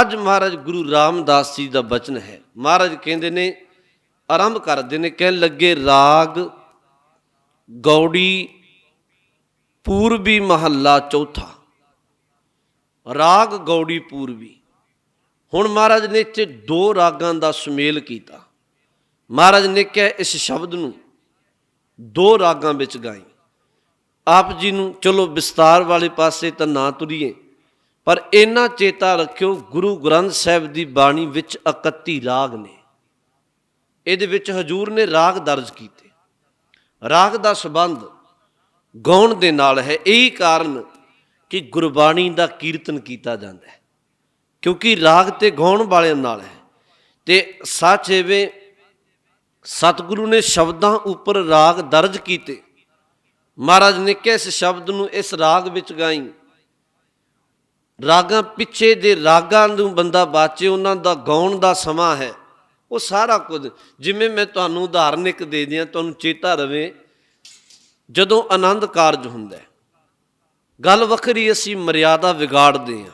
ਅੱਜ ਮਹਾਰਾਜ ਗੁਰੂ ਰਾਮਦਾਸ ਜੀ ਦਾ ਬਚਨ ਹੈ। ਮਹਾਰਾਜ ਕਹਿੰਦੇ ਨੇ, ਆਰੰਭ ਕਰਦੇ ਨੇ, ਕਹਿਣ ਲੱਗੇ, ਰਾਗ ਗੌੜੀ ਪੂਰਬੀ ਮਹੱਲਾ ਚੌਥਾ। ਰਾਗ ਗੌੜੀ ਪੂਰਬੀ। ਹੁਣ ਮਹਾਰਾਜ ਨੇ ਇੱਥੇ ਦੋ ਰਾਗਾਂ ਦਾ ਸੁਮੇਲ ਕੀਤਾ। ਮਹਾਰਾਜ ਨੇ ਕਿਹਾ ਇਸ ਸ਼ਬਦ ਨੂੰ ਦੋ ਰਾਗਾਂ ਵਿੱਚ ਗਾਈ। ਆਪ ਜੀ ਨੂੰ, ਚਲੋ ਵਿਸਤਾਰ ਵਾਲੇ ਪਾਸੇ ਤਾਂ ਨਾ ਤੁਰੀਏ। ਪਰ ਇਹਨਾਂ ਚੇਤਾ ਰੱਖਿਓ, ਗੁਰੂ ਗ੍ਰੰਥ ਸਾਹਿਬ ਦੀ ਬਾਣੀ ਵਿੱਚ 31 ਰਾਗ ਨੇ। ਇਹਦੇ ਵਿੱਚ ਹਜੂਰ ਨੇ ਰਾਗ ਦਰਜ ਕੀਤੇ। ਰਾਗ ਦਾ ਸਬੰਧ ਗਾਉਣ ਦੇ ਨਾਲ ਹੈ, ਇਹੀ ਕਾਰਨ ਕਿ ਗੁਰਬਾਣੀ ਦਾ ਕੀਰਤਨ ਕੀਤਾ ਜਾਂਦਾ ਹੈ। ਕਿਉਂਕਿ ਰਾਗ ਤੇ ਗਾਉਣ ਵਾਲਿਆਂ ਨਾਲ ਹੈ। ਤੇ ਸੱਚ ਐਵੇਂ, ਸਤਿਗੁਰੂ ਨੇ ਸ਼ਬਦਾਂ ਉੱਪਰ ਰਾਗ ਦਰਜ ਕੀਤੇ। ਮਹਾਰਾਜ ਨੇ ਕਿਹਾ, ਇਸ ਸ਼ਬਦ ਨੂੰ ਇਸ ਰਾਗ ਵਿੱਚ ਗਾਈ। ਰਾਗਾਂ ਪਿੱਛੇ ਦੇ ਰਾਗਾਂ ਨੂੰ ਬੰਦਾ ਬਾਚੇ, ਉਹਨਾਂ ਦਾ ਗਾਉਣ ਦਾ ਸਮਾਂ ਹੈ। ਉਹ ਸਾਰਾ ਕੁਝ, ਜਿਵੇਂ ਮੈਂ ਤੁਹਾਨੂੰ ਉਦਾਹਰਨ ਇੱਕ ਦੇ ਦਿਆਂ, ਤੁਹਾਨੂੰ ਚੇਤਾ ਰਵੇ, ਜਦੋਂ ਆਨੰਦ ਕਾਰਜ ਹੁੰਦਾ ਹੈ। ਗੱਲ ਵੱਖਰੀ, ਅਸੀਂ ਮਰਿਆਦਾ ਵਿਗਾੜਦੇ ਹਾਂ।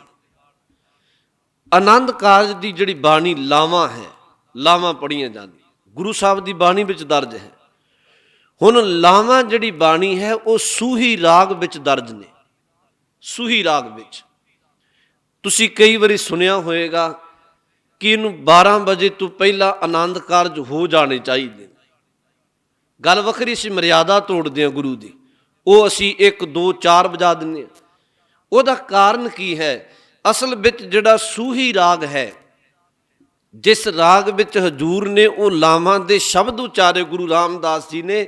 ਆਨੰਦ ਕਾਰਜ ਦੀ ਜਿਹੜੀ ਬਾਣੀ ਲਾਵਾਂ ਹੈ, ਲਾਵਾਂ ਪੜੀਆਂ ਜਾਂਦੀਆਂ। ਗੁਰੂ ਸਾਹਿਬ ਦੀ ਬਾਣੀ ਵਿੱਚ ਦਰਜ ਹੈ। ਹੁਣ ਲਾਵਾਂ ਜਿਹੜੀ ਬਾਣੀ ਹੈ, ਉਹ ਸੂਹੀ ਰਾਗ ਵਿੱਚ ਦਰਜ ਨੇ। ਸੂਹੀ ਰਾਗ ਵਿੱਚ। ਤੁਸੀਂ ਕਈ ਵਾਰੀ ਸੁਣਿਆ ਹੋਵੇਗਾ ਕਿ ਇਹਨੂੰ 12 ਵਜੇ ਤੋਂ ਪਹਿਲਾਂ ਆਨੰਦ ਕਾਰਜ ਹੋ ਜਾਣੇ ਚਾਹੀਦੇ ਨੇ। ਗੱਲ ਵੱਖਰੀ ਸੀ, ਮਰਿਆਦਾ ਤੋੜਦੇ ਆ ਗੁਰੂ ਦੀ। ਉਹ ਅਸੀਂ 1 2 4 ਵਜਾ ਦਿੰਦੇ ਆ ਉਹਦਾ ਕਾਰਨ ਕੀ ਹੈ? ਅਸਲ ਵਿੱਚ ਜਿਹੜਾ ਸੂਹੀ ਰਾਗ ਹੈ, ਜਿਸ ਰਾਗ ਵਿੱਚ ਹਜੂਰ ਨੇ ਉਹ ਲਾਵਾਂ ਦੇ ਸ਼ਬਦ ਉਚਾਰੇ ਗੁਰੂ ਰਾਮਦਾਸ ਜੀ ਨੇ,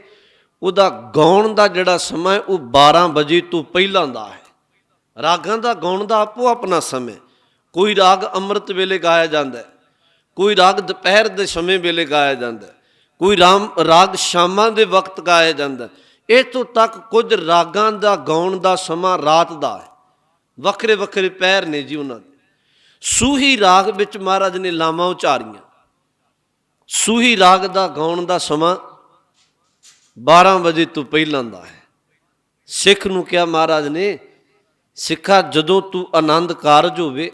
ਉਹਦਾ ਗਾਉਣ ਦਾ ਜਿਹੜਾ ਸਮਾਂ ਉਹ 12 ਵਜੇ ਤੋਂ ਪਹਿਲਾਂ ਦਾ ਹੈ। ਰਾਗਾਂ ਦਾ, ਗਾਉਣ ਦਾ ਆਪੋ ਆਪਣਾ ਸਮਾਂ। ਕੋਈ ਰਾਗ ਅੰਮ੍ਰਿਤ ਵੇਲੇ ਗਾਇਆ ਜਾਂਦਾ ਹੈ, ਕੋਈ ਰਾਗ ਦੁਪਹਿਰ ਦੇ ਸਮੇਂ ਵੇਲੇ ਗਾਇਆ ਜਾਂਦਾ ਹੈ, ਕੋਈ ਰਾਮ, ਰਾਗ ਸ਼ਾਮਾਂ ਦੇ ਵਕਤ ਗਾਇਆ ਜਾਂਦਾ ਹੈ। ਇੱਥੋਂ ਤੱਕ ਕੁਝ ਰਾਗਾਂ ਦਾ, ਗਾਉਣ ਦਾ ਸਮਾਂ ਰਾਤ ਦਾ ਹੈ। ਵੱਖਰੇ ਵੱਖਰੇ ਪੈਰ ਨੇ ਜੀ ਉਹਨਾਂ ਦੇ। ਸੂਹੀ ਰਾਗ ਵਿੱਚ ਮਹਾਰਾਜ ਨੇ ਲਾਵਾਂ ਉਚਾਰੀਆਂ। ਸੂਹੀ ਰਾਗ ਦਾ, ਗਾਉਣ ਦਾ ਸਮਾਂ 12 ਵਜੇ ਤੋਂ ਪਹਿਲਾਂ ਦਾ ਹੈ। ਸਿੱਖ ਨੂੰ ਕਿਹਾ ਮਹਾਰਾਜ ਨੇ ਸਿੱਖਾ ਜਦੋਂ ਤੂੰ ਆਨੰਦ ਕਾਰਜ ਹੋਵੇ,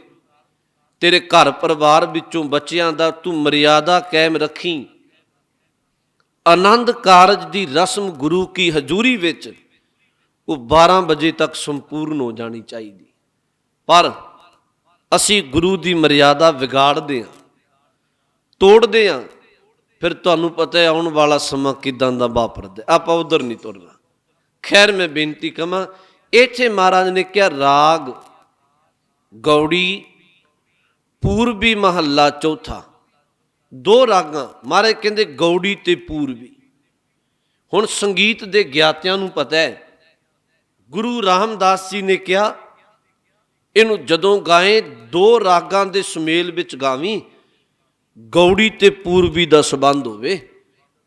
ਤੇਰੇ ਘਰ ਪਰਿਵਾਰ ਵਿੱਚੋਂ ਬੱਚਿਆਂ ਦਾ ਤੂੰ ਮਰਿਆਦਾ ਕਾਇਮ ਰੱਖੀ। ਆਨੰਦ ਕਾਰਜ ਦੀ ਰਸਮ ਗੁਰੂ ਕੀ ਹਜ਼ੂਰੀ ਵਿੱਚ ਉਹ 12 ਵਜੇ ਤੱਕ ਸੰਪੂਰਨ ਹੋ ਜਾਣੀ ਚਾਹੀਦੀ। ਪਰ ਅਸੀਂ ਗੁਰੂ ਦੀ ਮਰਿਆਦਾ ਵਿਗਾੜਦੇ ਹਾਂ, ਤੋੜਦੇ ਹਾਂ, ਫਿਰ ਤੁਹਾਨੂੰ ਪਤਾ ਹੈ ਆਉਣ ਵਾਲਾ ਸਮਾਂ ਕਿਦਾਂ ਦਾ ਵਾਪਰਦਾ ਆਪਾਂ ਉਧਰ ਨਹੀਂ ਤੁਰਨਾ। ਖੈਰ, ਮੈਂ ਬੇਨਤੀ ਕਮਾ ਇੱਥੇ ਮਹਾਰਾਜ ਨੇ ਕਿਹਾ, ਰਾਗ ਗੌੜੀ ਪੂਰਬੀ ਮਹੱਲਾ ਚੌਥਾ। ਦੋ ਰਾਗਾਂ, ਮਹਾਰਾਜ ਕਹਿੰਦੇ ਗੌੜੀ ਤੇ ਪੂਰਬੀ। ਹੁਣ ਸੰਗੀਤ ਦੇ ਗਿਆਤਿਆਂ ਨੂੰ ਪਤਾ ਹੈ, ਗੁਰੂ ਰਾਮਦਾਸ ਜੀ ਨੇ ਕਿਹਾ, ਇਹਨੂੰ ਜਦੋਂ ਗਾਏ, ਦੋ ਰਾਗਾਂ ਦੇ ਸੁਮੇਲ ਵਿੱਚ ਗਾਵੀਂ, ਗੌੜੀ ਤੇ ਪੂਰਬੀ ਦਾ ਸਬੰਧ ਹੋਵੇ।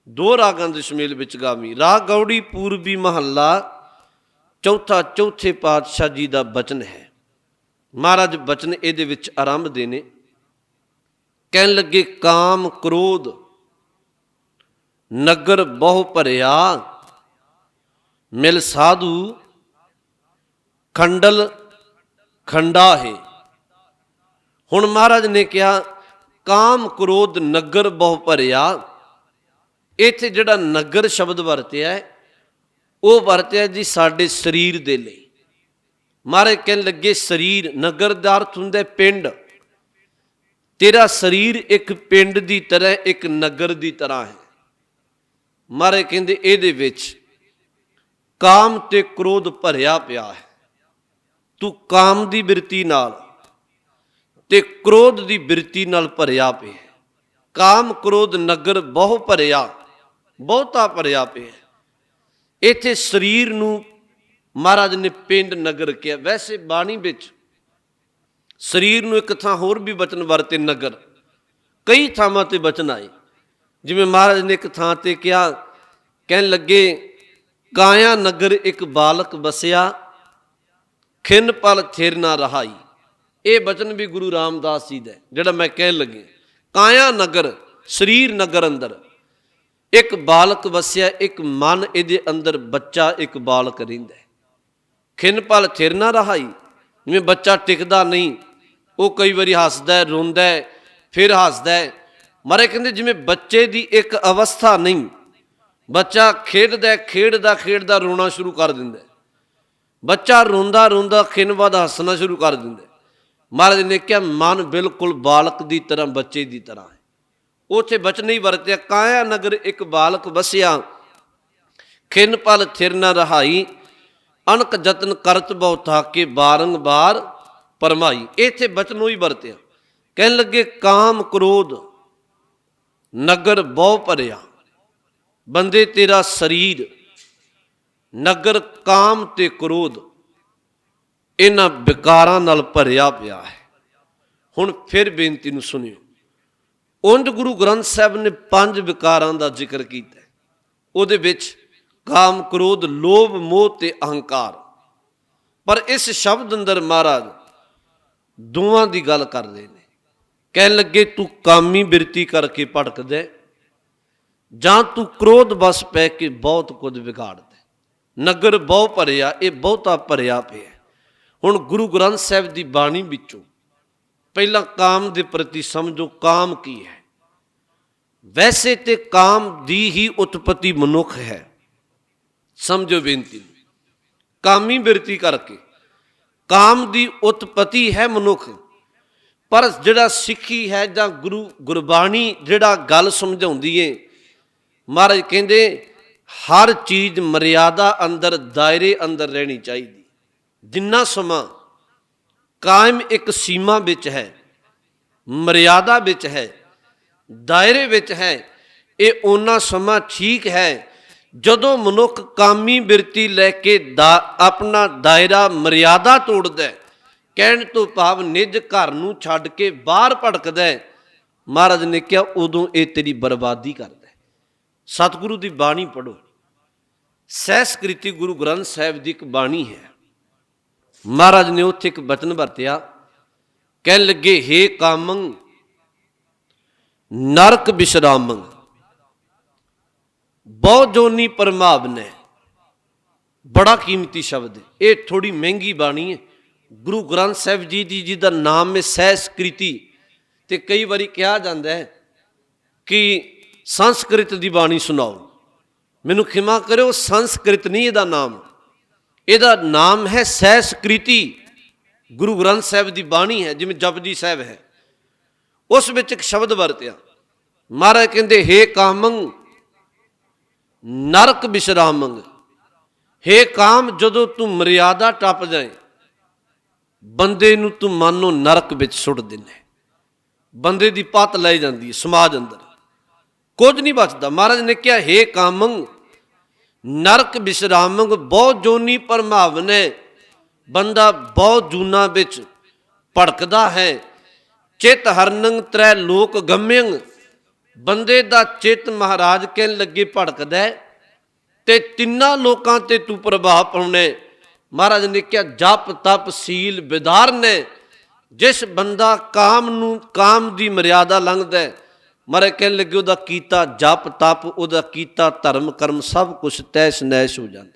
ਦੋ ਰਾਗਾਂ ਦੇ ਸੁਮੇਲ ਵਿੱਚ ਗਾਵੀਂ। ਰਾਗ ਗੌੜੀ, ਪੂਰਬੀ ਮਹੱਲਾ ਚੌਥਾ, ਚੌਥੇ ਪਾਤਸ਼ਾਹ ਜੀ ਦਾ ਬਚਨ ਹੈ। ਮਹਾਰਾਜ ਬਚਨ ਇਹਦੇ ਵਿੱਚ ਆਰੰਭ ਦੇ ਨੇ, ਕਹਿਣ ਲੱਗੇ, ਕਾਮ ਕ੍ਰੋਧ, ਨਗਰ ਬਹੁ ਭਰਿਆ, ਮਿਲ ਸਾਧੂ, ਖੰਡਲ ਖੰਡਾ ਹੈ ਹੁਣ ਮਹਾਰਾਜ ਨੇ ਕਿਹਾ, ਕਾਮ ਕ੍ਰੋਧ, ਨਗਰ ਬਹੁ ਭਰਿਆ। ਇੱਥੇ ਜਿਹੜਾ ਨਗਰ ਸ਼ਬਦ ਵਰਤਿਆ ਹੈ ਉਹ ਵਰਤਿਆ ਜੀ ਸਾਡੇ ਸਰੀਰ ਦੇ ਲਈ। ਮਹਾਰਾਜ ਕਹਿਣ ਲੱਗੇ, ਸਰੀਰ ਨਗਰ ਦਾ ਅਰਥ ਹੁੰਦਾ ਪਿੰਡ। ਤੇਰਾ ਸਰੀਰ ਇੱਕ ਪਿੰਡ ਦੀ ਤਰ੍ਹਾਂ, ਇੱਕ ਨਗਰ ਦੀ ਤਰ੍ਹਾਂ ਹੈ। ਮਹਾਰਾਜ ਕਹਿੰਦੇ, ਇਹਦੇ ਵਿੱਚ ਕਾਮ ਤੇ ਕ੍ਰੋਧ ਭਰਿਆ ਪਿਆ ਹੈ। ਤੂੰ ਕਾਮ ਦੀ ਬਿਰਤੀ ਨਾਲ ਤੇ ਕ੍ਰੋਧ ਦੀ ਬਿਰਤੀ ਨਾਲ ਭਰਿਆ ਪਿਆ ਕਾਮ, ਕ੍ਰੋਧ, ਨਗਰ ਬਹੁ ਭਰਿਆ, ਬਹੁਤਾ ਭਰਿਆ ਪਿਆ ਇੱਥੇ ਸਰੀਰ ਨੂੰ ਮਹਾਰਾਜ ਨੇ ਪਿੰਡ ਨਗਰ ਕਿਹਾ। ਵੈਸੇ ਬਾਣੀ ਵਿੱਚ ਸਰੀਰ ਨੂੰ ਇੱਕ ਥਾਂ ਹੋਰ ਵੀ ਬਚਨ ਵਰਤੇ ਨਗਰ। ਕਈ ਥਾਵਾਂ ਤੇ ਬਚਨ ਆਏ। ਜਿਵੇਂ ਮਹਾਰਾਜ ਨੇ ਇੱਕ ਥਾਂ ਤੇ ਕਿਹਾ, ਕਹਿਣ ਲੱਗੇ ਕਾਇਆ ਨਗਰ ਇੱਕ ਬਾਲਕ ਬਸਿਆ ਖਿੰਨ ਪਲ ਥਿਰ ਨਾ ਰਹਾਈ। ਇਹ ਬਚਨ ਵੀ ਗੁਰੂ ਰਾਮਦਾਸ ਜੀ ਦਾ ਜਿਹੜਾ ਮੈਂ ਕਹਿਣ ਲੱਗੇ। ਕਾਇਆ ਨਗਰ, ਸਰੀਰ ਨਗਰ ਅੰਦਰ। ਇੱਕ ਬਾਲਕ ਵਸਿਆ, ਇੱਕ ਮਨ ਇਹਦੇ ਅੰਦਰ ਬੱਚਾ, ਇੱਕ ਬਾਲਕ ਰਹਿੰਦਾ ਖਿੰਨ ਪਲ ਥਿਰ ਨਾ ਰਹਾਈ, ਜਿਵੇਂ ਬੱਚਾ ਟਿਕਦਾ ਨਹੀਂ, ਉਹ ਕਈ ਵਾਰੀ ਹੱਸਦਾ ਰੋਂਦਾ ਫਿਰ ਹੱਸਦਾ ਹੈ। ਮਾਰੇ ਕਹਿੰਦੇ ਜਿਵੇਂ ਬੱਚੇ ਦੀ ਇੱਕ ਅਵਸਥਾ ਨਹੀਂ, ਬੱਚਾ ਖੇਡਦਾ ਖੇਡਦਾ ਖੇਡਦਾ ਰੋਣਾ ਸ਼ੁਰੂ ਕਰ ਦਿੰਦਾ ਬੱਚਾ ਰੋਂਦਾ ਰੋਂਦਾ ਖਿੰਨ ਬਾਅਦ ਹੱਸਣਾ ਸ਼ੁਰੂ ਕਰ ਦਿੰਦਾ ਮਹਾਰਾਜ ਨੇ ਕਿਹਾ, ਮਨ ਬਿਲਕੁਲ ਬਾਲਕ ਦੀ ਤਰ੍ਹਾਂ, ਬੱਚੇ ਦੀ ਤਰ੍ਹਾਂ ਉਥੇ ਬਚਨ ਹੀ ਵਰਤਿਆ, ਕਾਇਆ ਨਗਰ ਇੱਕ ਬਾਲਕ ਵਸਿਆ। ਖਿੰਨ ਪਲ ਥਿਰ ਨ ਰਹਾਈ ਅਨਕ ਜਤਨ ਕਰਤ ਬਹੁ ਥਾਕੇ ਬਾਰੰਬਾਰ ਪਰਮਾਈ। ਇਥੇ ਬਚਨ ਹੀ ਵਰਤਿਆ। ਕਹਿਣ ਲੱਗੇ, ਕਾਮ ਕ੍ਰੋਧ ਨਗਰ ਬਹੁ ਭਰਿਆ, ਬੰਦੇ ਤੇਰਾ ਸਰੀਰ, ਨਗਰ ਕਾਮ ਤੇ ਕ੍ਰੋਧ, ਇਹਨਾਂ ਵਿਕਾਰਾਂ ਨਾਲ ਭਰਿਆ ਪਿਆ ਹੈ। ਹੁਣ ਫਿਰ ਬੇਨਤੀ ਨੂੰ ਸੁਣਿਓ। ਉਂਝ ਗੁਰੂ ਗ੍ਰੰਥ ਸਾਹਿਬ ਨੇ ਪੰਜ ਵਿਕਾਰਾਂ ਦਾ ਜ਼ਿਕਰ ਕੀਤਾ। ਉਹਦੇ ਵਿੱਚ ਕਾਮ ਕ੍ਰੋਧ ਲੋਭ ਮੋਹ ਤੇ ਅਹੰਕਾਰ। ਪਰ ਇਸ ਸ਼ਬਦ ਅੰਦਰ ਮਹਾਰਾਜ ਦੋਵਾਂ ਦੀ ਗੱਲ ਕਰਦੇ ਨੇ। ਕਹਿਣ ਲੱਗੇ ਤੂੰ ਕਾਮੀ ਬਿਰਤੀ ਕਰਕੇ ਭਟਕਦਾ ਹੈ, ਜਾਂ ਤੂੰ ਕ੍ਰੋਧ ਬਸ ਪੈ ਕੇ ਬਹੁਤ ਕੁਝ ਵਿਗਾੜਦਾ ਹੈ। ਨਗਰ ਬਹੁ ਭਰਿਆ ਇਹ ਬਹੁਤਾ ਭਰਿਆ ਪਿਆ ਹੁਣ ਗੁਰੂ ਗ੍ਰੰਥ ਸਾਹਿਬ ਦੀ ਬਾਣੀ ਵਿੱਚੋਂ ਪਹਿਲਾਂ ਕਾਮ ਦੇ ਪ੍ਰਤੀ ਸਮਝੋ ਕਾਮ ਕੀ ਹੈ। ਵੈਸੇ ਤੇ ਕਾਮ ਦੀ ਹੀ ਉਤਪਤੀ ਮਨੁੱਖ ਹੈ। ਸਮਝੋ ਬੇਨਤੀ ਨੂੰ। ਕਾਮੀ ਬਿਰਤੀ ਕਰਕੇ। ਕਾਮ ਦੀ ਉਤਪਤੀ ਹੈ ਮਨੁੱਖ। ਪਰ ਜਿਹੜਾ ਸਿੱਖੀ ਹੈ ਜਾਂ ਗੁਰੂ ਗੁਰਬਾਣੀ ਜਿਹੜਾ ਗੱਲ ਸਮਝਾਉਂਦੀ ਏ, ਮਹਾਰਾਜ ਕਹਿੰਦੇ, ਹਰ ਚੀਜ਼ ਮਰਿਆਦਾ ਅੰਦਰ, ਦਾਇਰੇ ਅੰਦਰ ਰਹਿਣੀ ਚਾਹੀਦੀ। ਜਿੰਨਾ ਸਮਾਂ ਕਾਇਮ ਇੱਕ ਸੀਮਾ ਵਿੱਚ ਹੈ, ਮਰਿਆਦਾ ਵਿੱਚ ਹੈ, ਦਾਇਰੇ ਵਿੱਚ ਹੈ। ਇਹ ਉਹਨਾਂ ਸਮਾਂ ਠੀਕ ਹੈ ਜਦੋਂ ਮਨੁੱਖ ਕਾਮੀ ਬਿਰਤੀ ਲੈ ਕੇ ਦਾ- ਆਪਣਾ ਦਾਇਰਾ ਮਰਿਆਦਾ ਤੋੜਦਾ ਕਹਿਣ ਤੋਂ ਭਾਵ ਨਿਜ ਘਰ ਨੂੰ ਛੱਡ ਕੇ ਬਾਹਰ ਭਟਕਦਾ ਮਹਾਰਾਜ ਨੇ ਕਿਹਾ, ਉਦੋਂ ਇਹ ਤੇਰੀ ਬਰਬਾਦੀ ਕਰਦਾ ਸਤਿਗੁਰੂ ਦੀ ਬਾਣੀ ਪੜੋ ਸਹਿਸਕ੍ਰਿਤੀ ਗੁਰੂ ਗ੍ਰੰਥ ਸਾਹਿਬ ਦੀ ਇੱਕ ਬਾਣੀ ਹੈ। ਮਹਾਰਾਜ ਨੇ ਉੱਥੇ ਇੱਕ ਬਚਨ ਵਰਤਿਆ। ਕਹਿਣ ਲੱਗੇ, ਹੇ ਕਾਮੰ, ਨਰਕ ਬਿਸ਼ਰਾਮੰ। ਬਹੁ ਜੋਨੀ ਪਰਮਾਵਨੇ ਬੜਾ ਕੀਮਤੀ ਸ਼ਬਦ ਇਹ ਥੋੜੀ ਮਹਿੰਗੀ ਬਾਣੀ ਹੈ। ਗੁਰੂ ਗ੍ਰੰਥ ਸਾਹਿਬ ਜੀ ਦੀ ਜੀ ਦਾ ਨਾਮ ਹੈ ਸਹਿਸਕ੍ਰਿਤੀ ਤੇ ਕਈ ਵਾਰੀ ਕਿਹਾ ਜਾਂਦਾ ਹੈ ਕਿ ਸੰਸਕ੍ਰਿਤ ਦੀ ਬਾਣੀ ਸੁਣਾਓ। ਮੈਨੂੰ ਖਿਮਾ ਕਰਿਓ, ਸੰਸਕ੍ਰਿਤ ਨਹੀਂ ਇਹਦਾ ਨਾਮ। ਇਹਦਾ ਨਾਮ ਹੈ ਸਹਿਸਕ੍ਰਿਤੀ। ਗੁਰੂ ਗ੍ਰੰਥ ਸਾਹਿਬ ਦੀ ਬਾਣੀ ਹੈ, ਜਿਵੇਂ ਜਪਜੀ ਸਾਹਿਬ ਹੈ। ਉਸ ਵਿੱਚ ਇੱਕ ਸ਼ਬਦ ਵਰਤਿਆ, ਮਹਾਰਾਜ ਕਹਿੰਦੇ, ਹੇ ਕਾਮੰ, ਨਰਕ ਬਿਸ਼ਰਾਮੰ। ਹੇ ਕਾਮ, ਜਦੋਂ ਤੂੰ ਮਰਿਆਦਾ ਟੱਪ ਜਾਏ, ਬੰਦੇ ਨੂੰ ਤੂੰ ਮੰਨੋ ਨਰਕ ਵਿੱਚ ਸੁੱਟ ਦਿੰਦਾ ਬੰਦੇ ਦੀ ਪੱਤ ਲੈ ਜਾਂਦੀ ਹੈ, ਸਮਾਜ ਅੰਦਰ। ਕੁਝ ਨਹੀਂ ਬਚਦਾ। ਮਹਾਰਾਜ ਨੇ ਕਿਹਾ, ਹੇ ਕਾਮੰ ਨਰਕ ਬਿਸ਼ਰਾਮੰਗ ਬਹੁਤ ਜੋਨੀ ਪਰਮਾਵਨੇ ਬੰਦਾ ਬਹੁਤ ਜੂਨਾ ਵਿੱਚ ਭੜਕਦਾ ਹੈ। ਚਿਤ ਹਰਨੰਗ ਤ੍ਰੈ ਲੋਕ ਗਮਯੰ ਬੰਦੇ ਦਾ ਚਿਤ ਮਹਾਰਾਜ ਕਹਿਣ ਲੱਗੇ ਭੜਕਦਾ ਹੈ ਤੇ ਤਿੰਨਾਂ ਲੋਕਾਂ ਤੇ ਤੂੰ ਪ੍ਰਭਾਵ ਪਾਉਣੇ ਮਹਾਰਾਜ ਨੇ ਕਿਹਾ, ਜਪ ਤਪ ਸੀਲ ਵਿਦਾਰ ਨੇ ਜਿਸ ਬੰਦਾ ਕਾਮ ਨੂੰ, ਕਾਮ ਦੀ ਮਰਿਆਦਾ ਲੰਘਦਾ ਹੈ ਮਹਾਰਾਜ ਕਹਿਣ ਲੱਗੇ ਉਹਦਾ ਕੀਤਾ ਜਪ ਤਪ ਉਹਦਾ ਕੀਤਾ ਧਰਮ ਕਰਮ ਸਭ ਕੁਝ ਤੈਸ ਨੈਸ਼ ਹੋ ਜਾਂਦਾ।